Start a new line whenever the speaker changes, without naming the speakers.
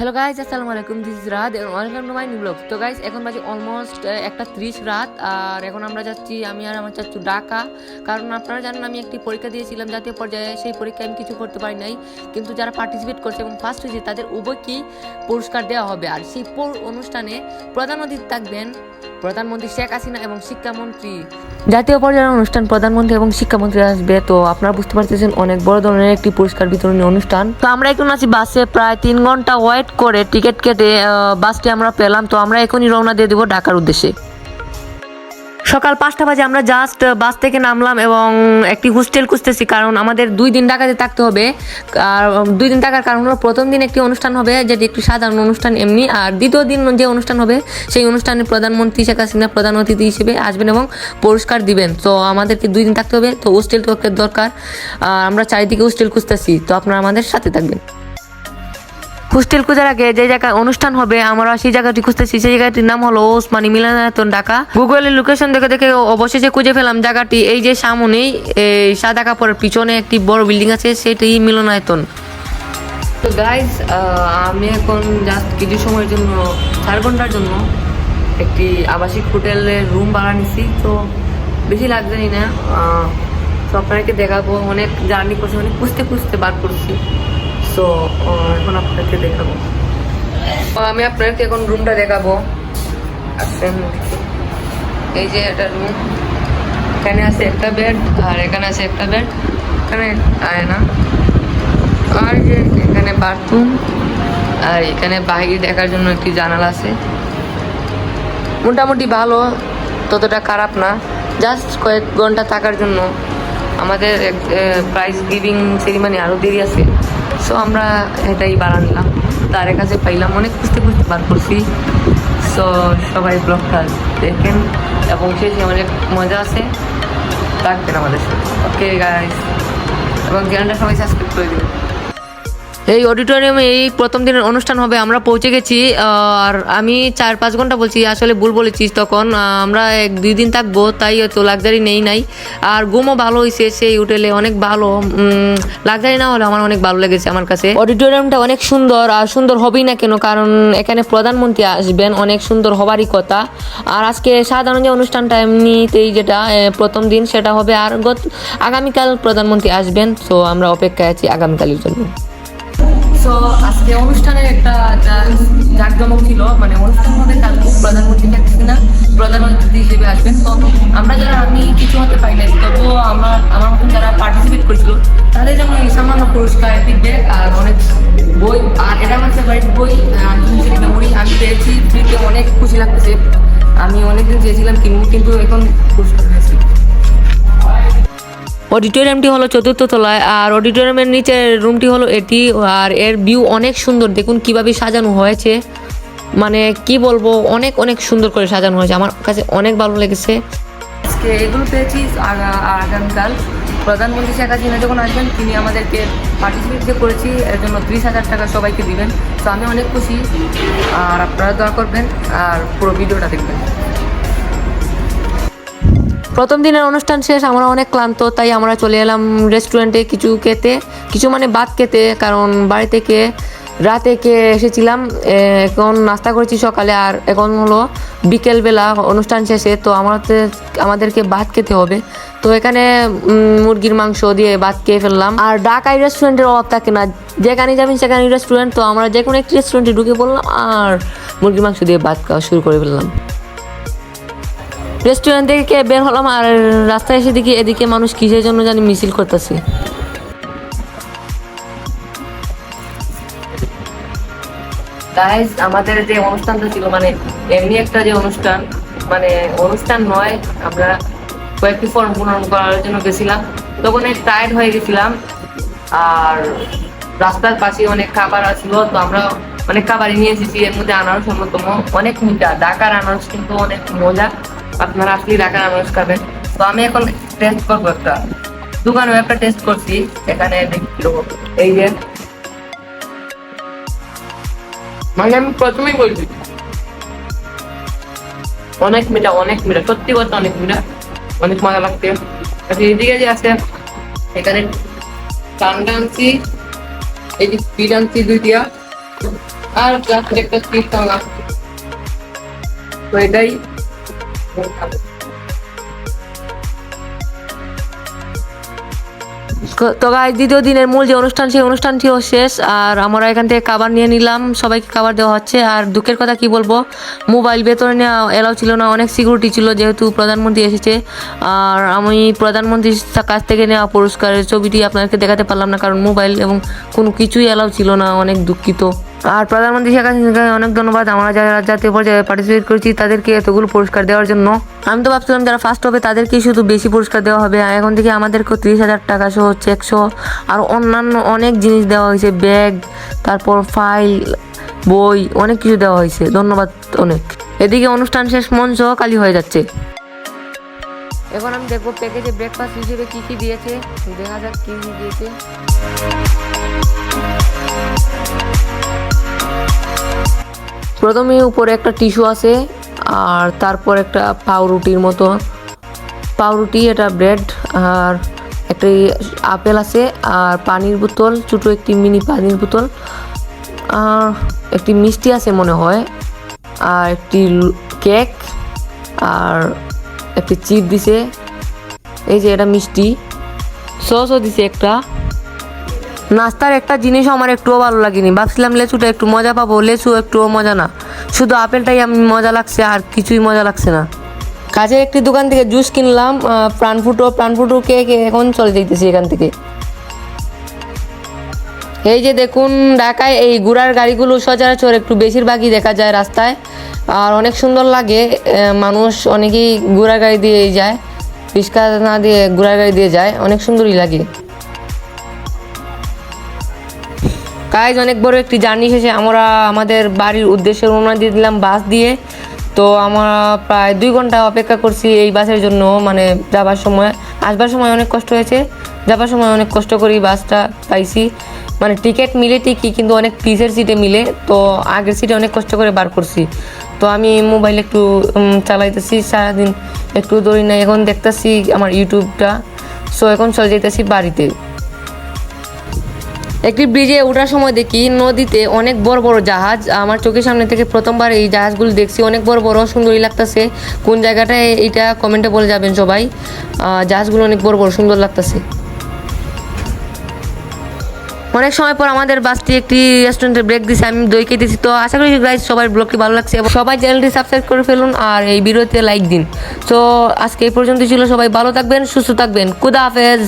Hello guys আসসালামু আলাইকুম this রাত welcome to my new blog তো গাইজ এখন বাজে অলমোস্ট একটা ত্রিশ রাত, আর এখন আমরা যাচ্ছি, আমি আর আমার চাচ্ছু ঢাকা। কারণ আপনারা জানেন, আমি একটি পরীক্ষা দিয়েছিলাম, জাতীয় পর্যায়ে সেই পরীক্ষায় আমি কিছু করতে পারি নাই। কিন্তু যারা পার্টিসিপেট করছে এবং ফার্স্ট হয়েছে, তাদের উভয়কেই পুরস্কার দেওয়া হবে। আর সেই অনুষ্ঠানে প্রধান অতিথি থাকবেন প্রধানমন্ত্রী শেখ হাসিনা এবং শিক্ষামন্ত্রী। জাতীয় পর্যায়ের অনুষ্ঠান, প্রধানমন্ত্রী এবং শিক্ষামন্ত্রী আসবে। তো আপনারা বুঝতে পারতেছেন, অনেক বড় ধরনের একটি পুরস্কার বিতরণী অনুষ্ঠান। তো আমরা এখন আছি বাসে, প্রায় তিন ঘণ্টা ওয়েট করে টিকিট কেটে বাসটি আমরা পেলাম, তো আমরা এখনই রওনা দিয়ে দেবো ঢাকার উদ্দেশ্যে। সকাল পাঁচটা বাজে আমরা জাস্ট বাস থেকে নামলাম এবং একটি হোস্টেল খুঁজতেছি, কারণ আমাদের দুই দিন ঢাকাতে থাকতে হবে। আর দুই দিন থাকার কারণ হলো প্রথম দিন একটি অনুষ্ঠান হবে, যেটি একটি সাধারণ অনুষ্ঠান এমনি, আর দ্বিতীয় দিন যে অনুষ্ঠান হবে, সেই অনুষ্ঠানে প্রধানমন্ত্রী শেখ হাসিনা, প্রধান অতিথি হিসেবে আসবেন এবং পুরস্কার দিবেন। তো আমাদেরকে দুই দিন থাকতে হবে, তো হোস্টেল তো দরকার। আর আমরা চারিদিকে হোস্টেল খুঁজতেছি, তো আপনারা আমাদের সাথে থাকবেন। হোস্টেল খোঁজার আগে যে জায়গায় অনুষ্ঠান হবে, আমরা সেই জায়গাটি খুঁজতেছি। সেই জায়গাটির নাম হলো ওসমানী মিলনায়তন ঢাকা। গুগলের লোকেশন দেখে দেখে অবশেষে খুঁজে পেলাম জায়গাটি। এই যে সামনেই এই সাদা কাপড়ের পিছনে একটি বড় বিল্ডিং আছে সেটাই মিলনায়তন। তো গাইজ আমি এখন জাস্ট কিছু সময়ের জন্য, চার ঘণ্টার জন্য একটি আবাসিক হোটেলের রুম ভাড়া নিছি। তো বেশি লাগজানি না। তো আপনাকে দেখাবো, অনেক জার্নি করছি, অনেক খুঁজতে খুঁজতে বার করছি। সো এখন আপনাকে দেখাবো। আমি আপনাকে এখন রুমটা দেখাবো। এই যে একটা রুম এখানে আছে একটা বেড আর এখানে আছে একটা বেড এখানে আয়না আর যে এখানে বাথরুম আর এখানে বাইরে দেখার জন্য একটি জানালা আছে। মোটামুটি ভালো, ততটা খারাপ না। জাস্ট কয়েক ঘণ্টা থাকার জন্য। আমাদের প্রাইজ গিভিং সেরিমানি আরও দেরি আছে। সো আমরা এটাই বাড়া নিলাম। তার কাছে পাইলাম, অনেক খুঁজতে খুঁজতে বার করছি। সো সবাই ব্লগটা দেখেন এবং শেষে অনেক মজা আছে। থাকবেন আমাদের সাথে। ওকে গাইস এবং চ্যানেলটা সবাই সাবস্ক্রাইব করে দেবেন। এই অডিটোরিয়ামে এই প্রথম দিনের অনুষ্ঠান হবে, আমরা পৌঁছে গেছি আর আমি চার পাঁচ ঘণ্টা বলছি, আসলে ভুল বলেছিস তখন আমরা এক দুই দিন থাকব, তাই তো লাক্সারি নেই নাই। আর ঘুমও ভালো হয়েছে সেই হোটেলে অনেক ভালো লাক্সারি না হলে আমার অনেক ভালো লেগেছে আমার কাছে। অডিটোরিয়ামটা অনেক সুন্দর, আর সুন্দর হবেই না কেন, কারণ এখানে প্রধানমন্ত্রী আসবেন, অনেক সুন্দর হবারই কথা। আর আজকে সাধারণ যে অনুষ্ঠানটা এমনিতেই যেটা প্রথম দিন, সেটা হবে আর গত, আগামীকাল প্রধানমন্ত্রী আসবেন, তো আমরা অপেক্ষায় আছি আগামীকালের জন্য। সো আজকে অনুষ্ঠানের একটা জাকজমক ছিল মানে অনুষ্ঠান হবে কালকে প্রধানমন্ত্রী থাকছে না প্রধানমন্ত্রী হিসেবে আসবেন। তো আমরা যারা, আমি কিছু হতে পারি না তবুও আমার আমার মতন যারা পার্টিসিপেট করেছিল, তাদের জন্য সামান্য পুরস্কার ফিডব্যাক আর অনেক বই, আর এটা আমার ফেভারিট বই আনলিমিটেড মেমোরি আমি পেয়েছি, ফ্রিতে অনেক খুশি লাগতেছে আমি অনেকদিন চেয়েছিলাম কিনবো কিন্তু এখন অডিটোরিয়ামটি হলো চতুর্থ তলায়, আর অডিটোরিয়ামের নিচে রুমটি হলো এটি, আর এর ভিউ অনেক সুন্দর। দেখুন কীভাবে সাজানো হয়েছে। মানে কি বলব, অনেক অনেক সুন্দর করে সাজানো হয়েছে। আমার কাছে অনেক ভালো লেগেছে। আজকে এগুলো পেয়েছি আগা- আগামীকাল। প্রধানমন্ত্রী শেখ হাসিনা যখন আসবেন, তিনি আমাদেরকে পার্টিসিপেট যে করেছি, এর জন্য ত্রিশ হাজার টাকা সবাইকে দিবেন। তো আমি অনেক খুশি, আর আপনারা দোয়া করবেন, আর পুরো ভিডিওটা দেখবেন। প্রথম দিনের অনুষ্ঠান শেষ, আমরা অনেক ক্লান্ত, তাই আমরা চলে এলাম রেস্টুরেন্টে কিছু খেতে, কিছু মানে ভাত খেতে, কারণ বাড়ি থেকে রাতে খেয়ে এসেছিলাম এখন নাস্তা করেছি সকালে, আর এখন হলো বিকেলবেলা অনুষ্ঠান শেষে, তো আমাদের, আমাদেরকে ভাত খেতে হবে। তো এখানে মুরগির মাংস দিয়ে ভাত খেয়ে ফেললাম। আর ঢাকায় রেস্টুরেন্টের অভাব থাকে না। যেখানে যাবেন সেখানে রেস্টুরেন্ট তো আমরা যে কোনো একটি রেস্টুরেন্টে ঢুকে পড়লাম, আর মুরগির মাংস দিয়ে ভাত খাওয়া শুরু করে ফেললাম। রেস্টুরেন্ট থেকে বের হলাম আর রাস্তায় এসে দেখি এদিকে মানুষ কিসের জন্য জানি মিছিল করতেছে। আমাদের যে অনুষ্ঠানটা ছিল মানে এমনি একটা যে অনুষ্ঠান মানে অনুষ্ঠান নয়, আমরা কয়েকটি ফর্ম পূরণ করার জন্য গেছিলাম। তখন টায়ার্ড হয়ে গেছিলাম, আর রাস্তার পাশে অনেক খাবার ছিল তো আমরা অনেক খাবারই নিয়ে এসেছি। এর মধ্যে আনারস অন্যতম, অনেক মিঠা ঢাকার আনারস কিন্তু অনেক মজা। আপনারা আসলে ঢাকার আনারস খাবেন। তো আমি এখন টেস্ট করব একটা। দোকানেও একটা টেস্ট করছি, এখানে এই যে। মানে আমি প্রথমেই বলছি। অনেক মিঠা অনেক মিঠা, সত্যি কথা অনেক মিঠা, অনেক মজা লাগছে। আচ্ছা এদিকে যে আছে, এখানে টান্ডা আনছি এই যে স্পিড আর একটা তো এটাই তো গাইজ দ্বিতীয় দিনের মূল যে অনুষ্ঠান, সেই অনুষ্ঠানটিও শেষ। আর আমরা এখান থেকে খাবার নিয়ে নিলাম। সবাইকে খাবার দেওয়া হচ্ছে। আর দুঃখের কথা কি বলব? মোবাইল ভেতরে নেওয়া এলাও ছিল না। অনেক সিকিউরিটি ছিল যেহেতু প্রধানমন্ত্রী এসেছে। আর আমি প্রধানমন্ত্রীর কাছ থেকে নেওয়া পুরস্কারের ছবিটি আপনাদেরকে দেখাতে পারলাম না, কারণ মোবাইল এবং কোনো কিছুই এলাও ছিল না। অনেক দুঃখিত। আর প্রধানমন্ত্রী শেখ হাসিনাকে অনেক ধন্যবাদ। আমরা যারা জাতীয় পর্যায়ে পার্টিসিপেট করেছি, তাদেরকে এতগুলো পুরস্কার দেওয়ার জন্য। আমি তো ভাবছিলাম যারা ফার্স্ট হবে, তাদেরকেই শুধু বেশি পুরস্কার দেওয়া হবে। এখন থেকে আমাদেরকে তিরিশ হাজার টাকা সহ চেক সহ আর অন্যান্য অনেক জিনিস দেওয়া হয়েছে। ব্যাগ তারপর ফাইল বই, অনেক কিছু দেওয়া হয়েছে। ধন্যবাদ অনেক। এদিকে অনুষ্ঠান শেষ মঞ্চ খালি হয়ে যাচ্ছে। এখন আমি দেখব প্যাকেজে ব্রেকফাস্ট হিসেবে কী কী দিয়েছে। দেখা যাক কি দিয়েছে। প্রথমে উপরে একটা টিস্যু আছে, আর তারপর একটা পাউরুটির মতো। পাউরুটি, এটা ব্রেড, আর একটি আপেল আছে, আর পানির বোতল, ছোটো একটি মিনি পানির বোতল। আর একটি মিষ্টি আছে মনে হয়, আর একটি কেক, আর একটি চিপ দিছে। এই যে এটা মিষ্টি। সসও দিছে একটা। নাস্তার একটা জিনিস আমার একটুও ভালো লাগেনি। ভাবছিলাম লেচুটা একটু মজা পাবো লেচু একটুও মজা না। শুধু আপেলটাই আমি মজা লাগছে, আর কিছুই মজা লাগছে না। কাছে একটি দোকান থেকে জুস কিনলাম প্রাণফুটো প্রাণফুটো কেক, এখন চলে যাইতেছি এখান থেকে। এই যে দেখুন, ঢাকায় এই ঘোড়ার গাড়িগুলো সচরাচর একটু বেশিরভাগই দেখা যায় রাস্তায়। আর অনেক সুন্দর লাগে মানুষ অনেকেই ঘোড়ার গাড়ি দিয়ে যায় রিক্সা না দিয়ে ঘোড়ার গাড়ি দিয়ে যায়, অনেক সুন্দরই লাগে। গাইজ অনেক বড় একটি জার্নি শেষে আমরা আমাদের বাড়ির উদ্দেশ্যে রওনা দিয়ে দিলাম বাস দিয়ে। তো আমরা প্রায় দুই ঘণ্টা অপেক্ষা করছি এই বাসের জন্য মানে যাবার সময়। আসবার সময় অনেক কষ্ট হয়েছে। যাবার সময় অনেক কষ্ট করি বাসটা পাইছি। মানে টিকিট মিলে ঠিকই, কিন্তু অনেক পিসের সিটে মিলে। তো আগের সিটে অনেক কষ্ট করে বার করছি। তো আমি মোবাইল একটু চালাইতেছি, সারাদিন একটু দৌড়ি না এখন দেখতেছি আমার ইউটিউবটা সো এখন চলে যেতেছি বাড়িতে। একটি ব্রিজে ওঠার সময় দেখি নদীতে অনেক বড় বড় জাহাজ। আমার চোখের সামনে থেকে প্রথমবার এই জাহাজগুলো দেখছি। অনেক বড় বড় সুন্দরই লাগতেছে। কোন জায়গাটায় এইটা কমেন্টে বলে যাবেন সবাই। জাহাজগুলো অনেক বড় বড় সুন্দর লাগতেছে। অনেক সময় পর আমাদের বাসটি একটি রেস্টুরেন্টে ব্রেক দিছে, আমি দই খেতেছি। তো আশা করি গাইজ সবাই ব্লগটি ভালো লাগছে। এবং সবাই চ্যানেলটি সাবস্ক্রাইব করে ফেলুন আর এই ভিডিওতে লাইক দিন। তো আজকে এই পর্যন্ত ছিল। সবাই ভালো থাকবেন, সুস্থ থাকবেন। খুদা হাফেজ।